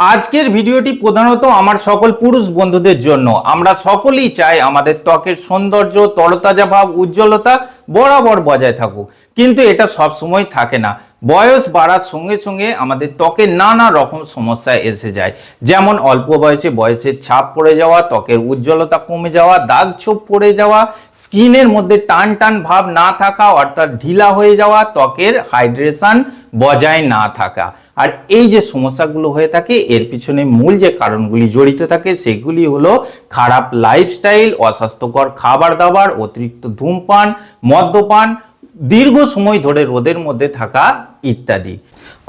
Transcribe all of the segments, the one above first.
আজকের ভিডিওটি প্রধানত আমার সকল পুরুষ বন্ধুদের জন্য। আমরা সকলেই চাই আমাদের ত্বকের সৌন্দর্য, তরতাজা ভাব, উজ্জ্বলতা বরাবর বজায় থাকুক। কিন্তু এটা সব সময় থাকে না। বয়স বাড়ার সঙ্গে সঙ্গে আমাদের ত্বকে নানা রকম সমস্যা এসে যায়। যেমন অল্প বয়সে বয়সের ছাপ পড়ে যাওয়া, ত্বকের উজ্জ্বলতা কমে যাওয়া, দাগ ছোপ পড়ে যাওয়া, স্কিনের মধ্যে টান টান ভাব না থাকা, অর্থাৎ ঢিলা হয়ে যাওয়া, ত্বকের হাইড্রেশন বজায় না থাকা। আর এই যে সমস্যাগুলো হয়ে থাকে, এর পিছনে মূল যে কারণগুলি জড়িত থাকে, সেগুলি হলো খারাপ লাইফস্টাইল অস্বাস্থ্যকর খাবার দাবার, অতিরিক্ত ধূমপান, মদ্যপান, দীর্ঘ সময় ধরে রোদের মধ্যে থাকা ইত্যাদি।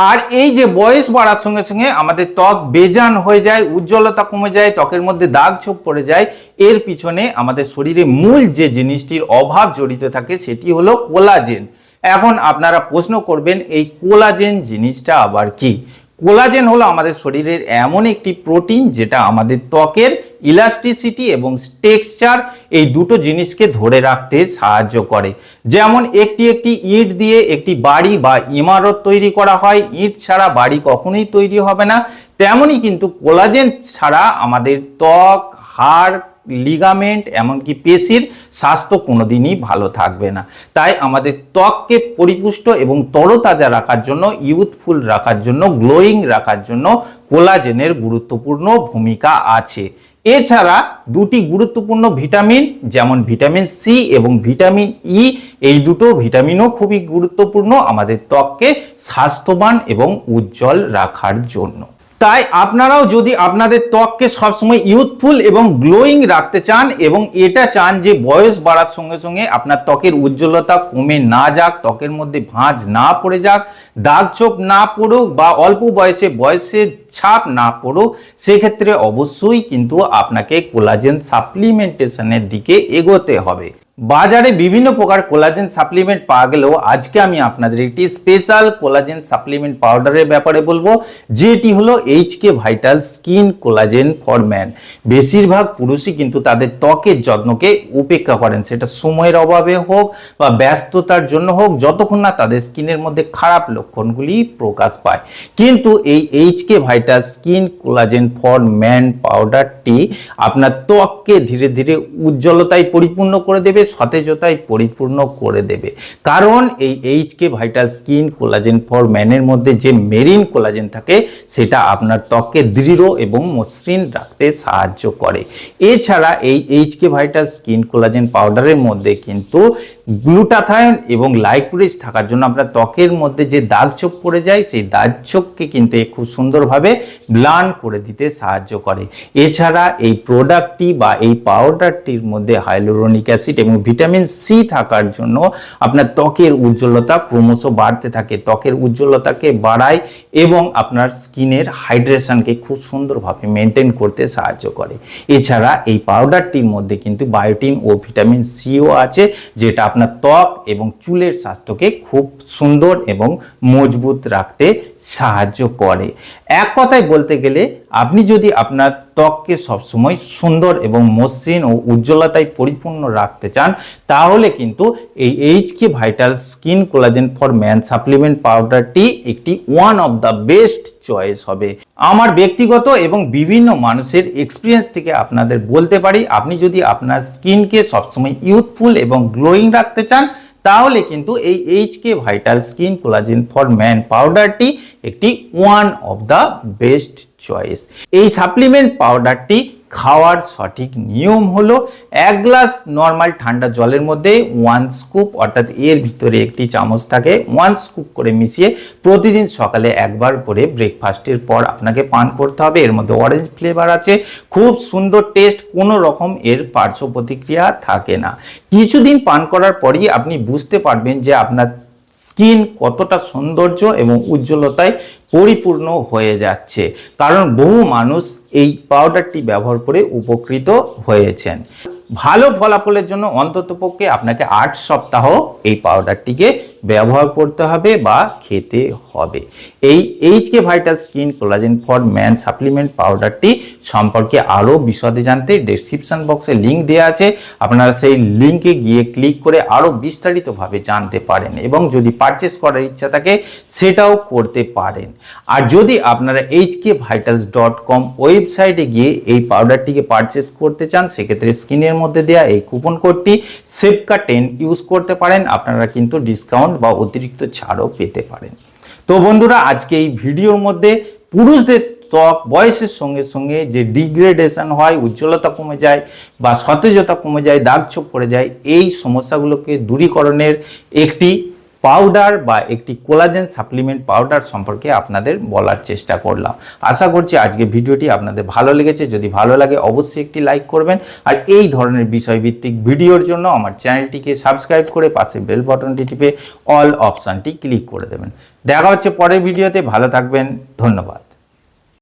আর এই যে বয়স বাড়ার সঙ্গে সঙ্গে আমাদের ত্বক বেজান হয়ে যায়, উজ্জ্বলতা কমে যায়, ত্বকের মধ্যে দাগ ছোপ পড়ে যায়, এর পিছনে আমাদের শরীরে মূল যে জিনিসটির অভাব জড়িত থাকে, সেটি হলো কোলাজেন। এখন আপনারা প্রশ্ন করবেন, এই কোলাজেন জিনিসটা আবার কি? কোলাজেন হলো আমাদের শরীরের এমন একটি প্রোটিন যেটা আমাদের ত্বকের ইলাস্টিসিটি এবং টেক্সচার এই দুটো জিনিসকে ধরে রাখতে সাহায্য করে। যেমন একটি একটি ইট দিয়ে একটি বাড়ি বা ইমারত তৈরি করা হয়, ইট ছাড়া বাড়ি কখনোই তৈরি হবে না। তেমনই কিন্তু কোলাজেন ছাড়া আমাদের ত্বক, হাড় লিগামেন্ট এমনকি পেশির স্বাস্থ্য কোনোদিনই ভালো থাকবে না। তাই আমাদের ত্বককে পরিপুষ্ট এবং তরতাজা রাখার জন্য ইউথফুল রাখার জন্য গ্লোয়িং রাখার জন্য কোলাজেনের গুরুত্বপূর্ণ ভূমিকা আছে। এছাড়া দুটি গুরুত্বপূর্ণ ভিটামিন, যেমন ভিটামিন সি এবং ভিটামিন ই এই দুটো ভিটামিনও খুবই গুরুত্বপূর্ণ আমাদের ত্বককে স্বাস্থ্যবান এবং উজ্জ্বল রাখার জন্য। তাই আপনারাও যদি আপনাদের ত্বককে সবসময় ইউথফুল এবং গ্লোয়িং রাখতে চান এবং এটা চান যে বয়স বাড়ার সঙ্গে সঙ্গে আপনার ত্বকের উজ্জ্বলতা কমে না যাক, ত্বকের মধ্যে ভাঁজ না পড়ে যাক, দাগ ছোপ না পড়ুক বা অল্প বয়সে বয়সের ছাপ না পড়ুক, সেক্ষেত্রে অবশ্যই কিন্তু আপনাকে কোলাজেন সাপ্লিমেন্টেশনের দিকে এগোতে হবে। বাজারে বিভিন্ন প্রকার কোলাজেন সাপ্লিমেন্ট পাওয়া গেলেও আজকে আমি আপনাদের একটি স্পেশাল কোলাজেন সাপ্লিমেন্ট পাউডারের ব্যাপারে বলব, যেটি হলো HK vital skin collagen for man বেশিরভাগ পুরুষই কিন্তু তাদের ত্বকের যত্নকে উপেক্ষা করেন, সেটা সময়ের অভাবে হোক বা ব্যস্ততার জন্য হোক, যতক্ষণ না তাদের স্কিনের মধ্যে খারাপ লক্ষণগুলি প্রকাশ পায়। কিন্তু এই HK vital skin collagen for man পাউডারটি আপনার ত্বককে ধীরে ধীরে উজ্জ্বলতায় পরিপূর্ণ করে দেবে সতেজতায় পরিপূর্ণ করে দেবে। কারণ এই HK vital skin collagen for ম্যানের মধ্যে যে মেরিন কোলাজেন থাকে, সেটা আপনার ত্বককে দৃঢ় এবং মসৃণ রাখতে সাহায্য করে। এছাড়া এই এইচকে ভাইটাল স্কিন কোলাজেন পাউডারের মধ্যে কিন্তু গ্লুটাথায়ন এবং লাইকুরিজ থাকার জন্য আপনার ত্বকের মধ্যে যে দাগ ছোপ পড়ে যায়, সেই দাগ ছোপকে কিন্তু খুব সুন্দরভাবে ব্লান করে দিতে সাহায্য করে। এছাড়া এই প্রোডাক্টটি বা এই পাউডারটির মধ্যে হাইলোরনিক অ্যাসিড এবং ভিটামিন সি থাকার জন্য আপনার ত্বকের উজ্জ্বলতা ক্রমশ বাড়তে থাকে। ত্বকের উজ্জ্বলতাকে বাড়ায় এবং আপনার স্কিনের হাইড্রেশনকে খুব সুন্দরভাবে মেনটেন করতে সাহায্য করে। এছাড়া এই পাউডারটির মধ্যে কিন্তু বায়োটিন ও ভিটামিন সিও আছে, যেটা আপনার ত্বক এবং চুলের স্বাস্থ্যকে খুব সুন্দর এবং মজবুত রাখতে সাহায্য করে। এক কথায় বলতে গেলে আপনি যদি আপনার ত্বককে সবসময় সুন্দর এবং মসৃণ ও উজ্জ্বলতায় পরিপূর্ণ রাখতে চান, তাহলে কিন্তু এই HK vital skin collagen for man supplement পাউডারটি একটি one of the best choice হবে। আমার ব্যক্তিগত এবং বিভিন্ন মানুষের এক্সপিরিয়েন্স থেকে আপনাদের বলতে পারি, আপনি যদি আপনার স্কিনকে সবসময় ইউথফুল এবং গ্লোয়িং রাখতে চান তাহলে কিন্তু এই HK vital skin collagen for man পাউডারটি একটি one of the best choice এই সাপ্লিমেন্ট পাউডারটি খাওয়ার সঠিক নিয়ম হলো এক গ্লাস নর্মাল ঠান্ডা জলের মধ্যে ওয়ান স্কুপ অর্থাৎ এর ভিতরে একটি চামচ থাকে ওয়ান স্কুপ করে মিশিয়ে প্রতিদিন সকালে একবার করে ব্রেকফাস্টের পর আপনাকে পান করতে হবে। এর মধ্যে অরেঞ্জ ফ্লেভার আছে, খুব সুন্দর টেস্ট কোনো রকম এর পার্শ্ব প্রতিক্রিয়া থাকে না। কিছুদিন পান করার পরই আপনি বুঝতে পারবেন যে আপনার স্কিন কতটা সৌন্দর্য এবং উজ্জ্বলতায় পরিপূর্ণ হয়ে যাচ্ছে। কারণ বহু মানুষ এই পাউডারটি ব্যবহার করে উপকৃত হয়েছেন। ভালো ফলাফলের জন্য অন্ততপক্ষে আপনাকে আট সপ্তাহ এই পাউডারটিকে ব্যবহার করতে হবে বা খেতে হবে। এই HK vital skin collagen for man supplement পাউডারটি সম্পর্কে আরও বিশদে জানতে ডেসক্রিপশন বক্সে লিঙ্ক দেওয়া আছে। আপনারা সেই লিঙ্কে গিয়ে ক্লিক করে আরও বিস্তারিতভাবে জানতে পারেন এবং যদি পারচেস করার ইচ্ছা থাকে, সেটাও করতে পারেন। আর যদি আপনারা এইচকে ভাইটালস ডট কম ওয়েবসাইটে গিয়ে এই পাউডারটিকে পারচেস করতে চান, সেক্ষেত্রে স্ক্রিনের মধ্যে দেওয়া এই কুপন কোডটি সেপকা টেন ইউজ করতে পারেন। আপনারা কিন্তু ডিসকাউন্ট বা অতিরিক্ত ছাড়ও পেতে পারেন। তো বন্ধুরা, আজকে এই ভিডিওর মধ্যে পুরুষদের ত্বক, বয়সের সঙ্গে সঙ্গে যে ডিগ্রেডেশন হয়, উজ্জ্বলতা কমে যায় বা সতেজতা কমে যায়, দাগ ছোপ পড়ে যায়, এই সমস্যাগুলোকে দূরীকরণের একটি পাউডার বা একটি কোলাজেন সাপ্লিমেন্ট পাউডার সম্পর্কে আপনাদের বলার চেষ্টা করলাম। আশা করছি আজকে ভিডিওটি আপনাদের ভালো লেগেছে। যদি ভালো লাগে, অবশ্যই একটি লাইক করবেন। আর এই ধরনের বিষয়ভিত্তিক ভিডিওর জন্য আমার চ্যানেলটিকে সাবস্ক্রাইব করে পাশে বেল বাটনটি টিপে অল অপশানটি ক্লিক করে দেবেন। দেখা হচ্ছে পরের ভিডিওতে। ভালো থাকবেন। ধন্যবাদ।